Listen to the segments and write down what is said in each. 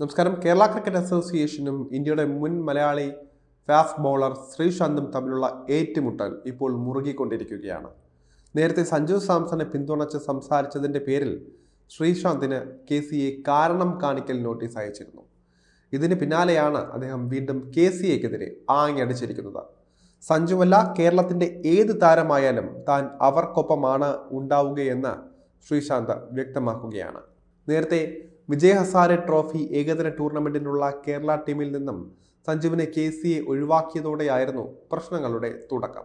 നമസ്കാരം. കേരള ക്രിക്കറ്റ് അസോസിയേഷനും ഇന്ത്യയുടെ മുൻ മലയാളി ഫാസ്റ്റ് ബൗളർ ശ്രീശാന്തും തമ്മിലുള്ള ഏറ്റുമുട്ടൽ ഇപ്പോൾ മുറുകിക്കൊണ്ടിരിക്കുകയാണ്. നേരത്തെ സഞ്ജു സാംസണെ പിന്തുണച്ച് സംസാരിച്ചതിന്റെ പേരിൽ ശ്രീശാന്തിന് കെ സി എ കാരണം കാണിക്കൽ നോട്ടീസ് അയച്ചിരുന്നു. ഇതിന് പിന്നാലെയാണ് അദ്ദേഹം വീണ്ടും കെ സി എക്കെതിരെ ആങ്ങിയടിച്ചിരിക്കുന്നത് സഞ്ജുവല്ല കേരളത്തിന്റെ ഏത് താരമായാലും താൻ അവർക്കൊപ്പമാണ് ഉണ്ടാവുകയെന്ന് ശ്രീശാന്ത് വ്യക്തമാക്കുകയാണ്. നേരത്തെ വിജയ് ഹസാരെ ട്രോഫി ഏകദിന ടൂർണമെന്റിനുള്ള കേരള ടീമിൽ നിന്നും സഞ്ജുവിനെ കെ സി എ ഒഴിവാക്കിയതോടെയായിരുന്നു പ്രശ്നങ്ങളുടെ തുടക്കം.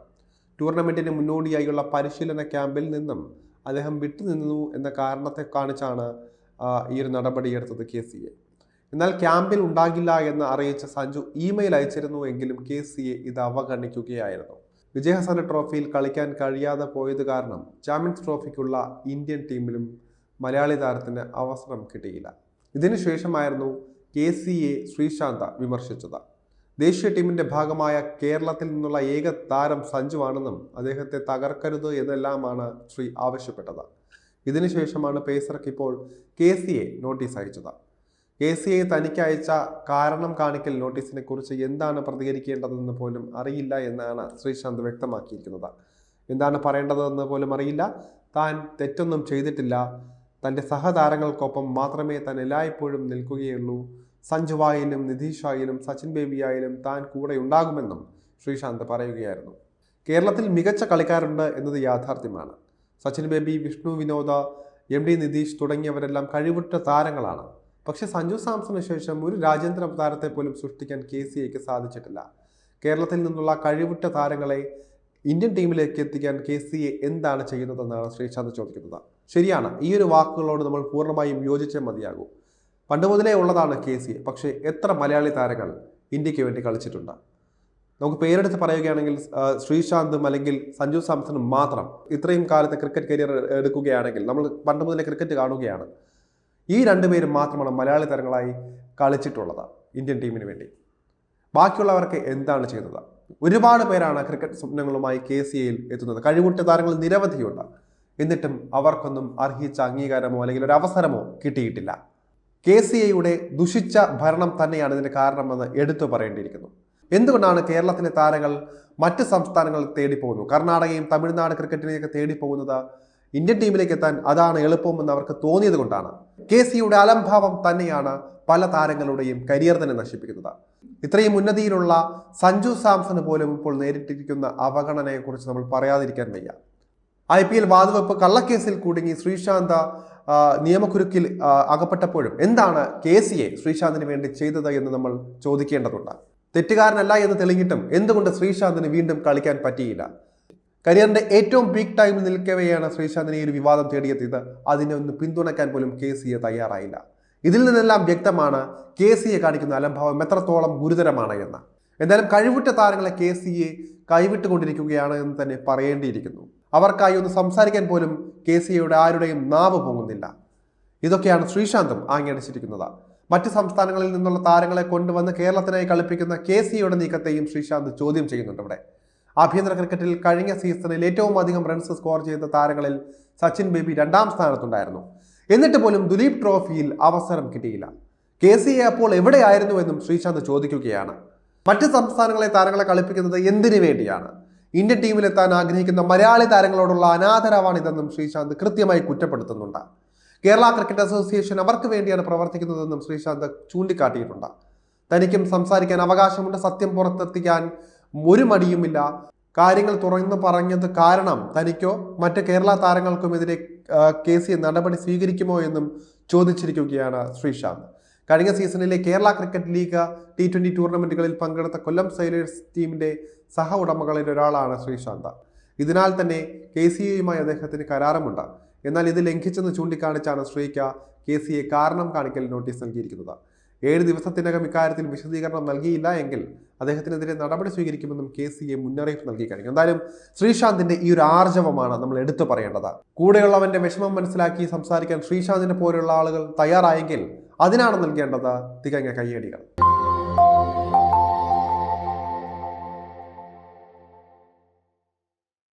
ടൂർണമെന്റിന് മുന്നോടിയായുള്ള പരിശീലന ക്യാമ്പിൽ നിന്നും അദ്ദേഹം വിട്ടുനിന്നു എന്ന കാരണത്തെ കാണിച്ചാണ് ഈ ഒരു നടപടിയെടുത്തത് കെ സി എ എന്നാൽ ക്യാമ്പിൽ ഉണ്ടാകില്ല എന്ന് അറിയിച്ച സഞ്ജു ഇമെയിൽ അയച്ചിരുന്നു എങ്കിലും കെ സി എ ഇത് അവഗണിക്കുകയായിരുന്നു. വിജയ് ഹസാന ട്രോഫിയിൽ കളിക്കാൻ കഴിയാതെ പോയത് കാരണം ചാമ്പ്യൻസ് ട്രോഫിക്കുള്ള ഇന്ത്യൻ ടീമിലും മലയാളി താരത്തിന് അവസരം കിട്ടിയില്ല. ഇതിനുശേഷമായിരുന്നു കെ സി എ ശ്രീശാന്ത വിമർശിച്ചത്. ദേശീയ ടീമിന്റെ ഭാഗമായ കേരളത്തിൽ നിന്നുള്ള ഏക താരം സഞ്ജുവാണെന്നും അദ്ദേഹത്തെ തകർക്കരുത് എന്നെല്ലാമാണ് ശ്രീ ആവശ്യപ്പെട്ടത്. ഇതിനുശേഷമാണ് പേസർക്ക് ഇപ്പോൾ കെ സി എ നോട്ടീസ് അയച്ചത്. കെ സി എ തനിക്ക് അയച്ച കാരണം കാണിക്കൽ നോട്ടീസിനെ കുറിച്ച് എന്താണ് പ്രതികരിക്കേണ്ടതെന്ന് പോലും അറിയില്ല എന്നാണ് ശ്രീശാന്ത് വ്യക്തമാക്കിയിരിക്കുന്നത്. എന്താണ് പറയേണ്ടതെന്ന് പോലും അറിയില്ല. താൻ തെറ്റൊന്നും ചെയ്തിട്ടില്ല. തന്റെ സഹതാരങ്ങൾക്കൊപ്പം മാത്രമേ താൻ എല്ലായ്പ്പോഴും നിൽക്കുകയുള്ളൂ. സഞ്ജുവായാലും നിതീഷായാലും സച്ചിൻ ബേബിയായാലും താൻ കൂടെ ഉണ്ടാകുമെന്നും ശ്രീശാന്ത് പറയുകയായിരുന്നു. കേരളത്തിൽ മികച്ച കളിക്കാരുണ്ട് എന്നത് യാഥാർത്ഥ്യമാണ്. സച്ചിൻ ബേബി വിഷ്ണു വിനോദ എം ഡി നിതീഷ് തുടങ്ങിയവരെല്ലാം കഴിവുറ്റ താരങ്ങളാണ്. പക്ഷേ സഞ്ജു സാംസണിന് ശേഷം ഒരു രാജ്യാന്തര താരത്തെ പോലും സൃഷ്ടിക്കാൻ കെ സി എക്ക് സാധിച്ചിട്ടില്ല. കേരളത്തിൽ നിന്നുള്ള കഴിവുറ്റ താരങ്ങളെ ഇന്ത്യൻ ടീമിലേക്ക് എത്തിക്കാൻ കെ സി എ എന്താണ് ചെയ്യുന്നതെന്നാണ് ശ്രീശാന്ത് ചോദിക്കുന്നത്. ശരിയാണ്. ഈ ഒരു വാക്കുകളോട് നമ്മൾ പൂർണമായും യോജിച്ചേ മതിയാകൂ. പണ്ട് മുതലേ ഉള്ളതാണ് കെ സി. പക്ഷേ എത്ര മലയാളി താരങ്ങൾ ഇന്ത്യയ്ക്ക് വേണ്ടി കളിച്ചിട്ടുണ്ട്. നമുക്ക് പേരെടുത്ത് പറയുകയാണെങ്കിൽ ശ്രീശാന്തും അല്ലെങ്കിൽ സഞ്ജു സാംസണും മാത്രം ഇത്രയും കാലത്തെ ക്രിക്കറ്റ് കരിയർ എടുക്കുകയാണെങ്കിൽ നമ്മൾ പണ്ട് മുതലേ ക്രിക്കറ്റ് കാണുകയാണ്. ഈ രണ്ടുപേരും മാത്രമാണ് മലയാളി താരങ്ങളായി കളിച്ചിട്ടുള്ളത് ഇന്ത്യൻ ടീമിന് വേണ്ടി. ബാക്കിയുള്ളവർക്ക് എന്താണ് ചെയ്തത്? ഒരുപാട് പേരാണ് ക്രിക്കറ്റ് സ്വപ്നങ്ങളുമായി കെ സി എയിൽ എത്തുന്നത്. കഴിവുറ്റ താരങ്ങൾ നിരവധിയുണ്ട്. എന്നിട്ടും അവർക്കൊന്നും അർഹിച്ച അംഗീകാരമോ അല്ലെങ്കിൽ ഒരു അവസരമോ കിട്ടിയിട്ടില്ല. കെ സി എയുടെ ദുഷിച്ച ഭരണം തന്നെയാണ് ഇതിന് കാരണമെന്ന് എടുത്തു പറയേണ്ടിയിരിക്കുന്നു. എന്തുകൊണ്ടാണ് കേരളത്തിലെ താരങ്ങൾ മറ്റ് സംസ്ഥാനങ്ങൾ തേടി പോകുന്നു കർണാടകയും തമിഴ്നാട് ക്രിക്കറ്റിനെയൊക്കെ തേടി പോകുന്നത് ഇന്ത്യൻ ടീമിലേക്ക് എത്താൻ അതാണ് എളുപ്പമെന്ന് അവർക്ക് തോന്നിയത് കൊണ്ടാണ്. കെ സിയുടെ അലംഭാവം തന്നെയാണ് പല താരങ്ങളുടെയും കരിയർ തന്നെ നശിപ്പിക്കുന്നത്. ഇത്രയും ഉന്നതിയിലുള്ള സഞ്ജു സാംസൺ പോലും ഇപ്പോൾ നേരിട്ടിരിക്കുന്ന അവഗണനയെക്കുറിച്ച് നമ്മൾ പറയാതിരിക്കാൻ വയ്യ. ഐ പി എൽ വാതുവെപ്പ് കള്ളക്കേസിൽ കുടുങ്ങി ശ്രീശാന്ത നിയമക്കുരുക്കിൽ അകപ്പെട്ടപ്പോഴും എന്താണ് കെ സി എ ശ്രീശാന്തിന് വേണ്ടി ചെയ്തത് എന്ന് നമ്മൾ ചോദിക്കേണ്ടതുണ്ട്. തെറ്റുകാരനല്ല എന്ന് തെളിഞ്ഞിട്ടും എന്തുകൊണ്ട് ശ്രീശാന്തിന് വീണ്ടും കളിക്കാൻ പറ്റിയില്ല? കരിയറിന്റെ ഏറ്റവും പീക്ക് ടൈമിൽ നിൽക്കവെയാണ് ശ്രീശാന്തിനെ ഒരു വിവാദം തേടിയെത്തിയത്. അതിനെ ഒന്ന് പിന്തുണയ്ക്കാൻ പോലും കെ സി എ തയ്യാറായില്ല. ഇതിൽ നിന്നെല്ലാം വ്യക്തമാണ് കെ സി എ കാണിക്കുന്ന അലംഭാവം എത്രത്തോളം ഗുരുതരമാണ് എന്ന്. എന്തായാലും കഴിവുറ്റ താരങ്ങളെ കെ സി എ കൈവിട്ടുകൊണ്ടിരിക്കുകയാണ് എന്ന് തന്നെ പറയേണ്ടിയിരിക്കുന്നു. അവർക്കായി ഒന്ന് സംസാരിക്കാൻ പോലും കെ സി എയുടെ ആരുടെയും നാവ് പൊങ്ങുന്നില്ല. ഇതൊക്കെയാണ് ശ്രീശാന്തും ആങ്ങടിച്ചിരിക്കുന്നത് മറ്റ് സംസ്ഥാനങ്ങളിൽ നിന്നുള്ള താരങ്ങളെ കൊണ്ടുവന്ന് കേരളത്തിനായി കളിപ്പിക്കുന്ന കെ സിയുടെ നീക്കത്തെയും ശ്രീശാന്ത് ചോദ്യം ചെയ്യുന്നുണ്ട് ഇവിടെ. ആഭ്യന്തര ക്രിക്കറ്റിൽ കഴിഞ്ഞ സീസണിൽ ഏറ്റവും അധികം റൺസ് സ്കോർ ചെയ്ത താരങ്ങളിൽ സച്ചിൻ ബേബി രണ്ടാം സ്ഥാനത്തുണ്ടായിരുന്നു. എന്നിട്ട് പോലും ദുലീപ് ട്രോഫിയിൽ അവസരം കിട്ടിയില്ല. കെ സി എ അപ്പോൾ എവിടെയായിരുന്നുവെന്നും ശ്രീശാന്ത് ചോദിക്കുകയാണ്. മറ്റ് സംസ്ഥാനങ്ങളെ താരങ്ങളെ കളിപ്പിക്കുന്നത് എന്തിനു വേണ്ടിയാണ്? ഇന്ത്യൻ ടീമിലെത്താൻ ആഗ്രഹിക്കുന്ന മലയാളി താരങ്ങളോടുള്ള അനാദരവാണിതെന്നും ശ്രീശാന്ത് കൃത്യമായി കുറ്റപ്പെടുത്തുന്നുണ്ട്. കേരള ക്രിക്കറ്റ് അസോസിയേഷൻ അവർക്ക് വേണ്ടിയാണ് പ്രവർത്തിക്കുന്നതെന്നും ശ്രീശാന്ത് ചൂണ്ടിക്കാട്ടിയിട്ടുണ്ട്. തനിക്കും സംസാരിക്കാൻ അവകാശമുണ്ട് സത്യം പുറത്തെത്തിക്കാൻ ഒരു മടിയുമില്ല. കാര്യങ്ങൾ തുറന്നു പറഞ്ഞത് കാരണം തനിക്കോ മറ്റ് കേരള താരങ്ങൾക്കുമെതിരെ കെ സി നടപടി സ്വീകരിക്കുമോ എന്നും ചോദിച്ചിരിക്കുകയാണ് ശ്രീശാന്ത്. കഴിഞ്ഞ സീസണിലെ Kerala cricket league T twenty ടൂർണമെന്റുകളിൽ പങ്കെടുത്ത കൊല്ലം സൈലേഴ്സ് ടീമിന്റെ സഹ ഉടമകളിൽ ഒരാളാണ് ശ്രീശാന്ത ഇതിനാൽ തന്നെ കെ സി എയുമായി അദ്ദേഹത്തിന് കരാറുമുണ്ട്. എന്നാൽ ഇത് ലംഘിച്ചെന്ന് ചൂണ്ടിക്കാണിച്ചാണ് ശ്രീക്ക കെ സി എ കാരണം കാണിക്കൽ നോട്ടീസ് നൽകിയിരിക്കുന്നത്. ഏഴ് ദിവസത്തിനകം ഇക്കാര്യത്തിൽ വിശദീകരണം നൽകിയില്ല എങ്കിൽ അദ്ദേഹത്തിനെതിരെ നടപടി സ്വീകരിക്കുമെന്നും കെ സി എ മുന്നറിയിപ്പ് നൽകി കഴിഞ്ഞു. എന്തായാലും ശ്രീശാന്തിന്റെ ഈ ഒരു ആർജവമാണ് നമ്മൾ എടുത്തു പറയേണ്ടത്. കൂടെയുള്ളവന്റെ വിഷമം മനസ്സിലാക്കി സംസാരിക്കാൻ ശ്രീശാന്തിനെ പോലെയുള്ള ആളുകൾ തയ്യാറായെങ്കിൽ അതിനാണ് നൽകേണ്ടത് തികഞ്ഞ കയ്യടികൾ.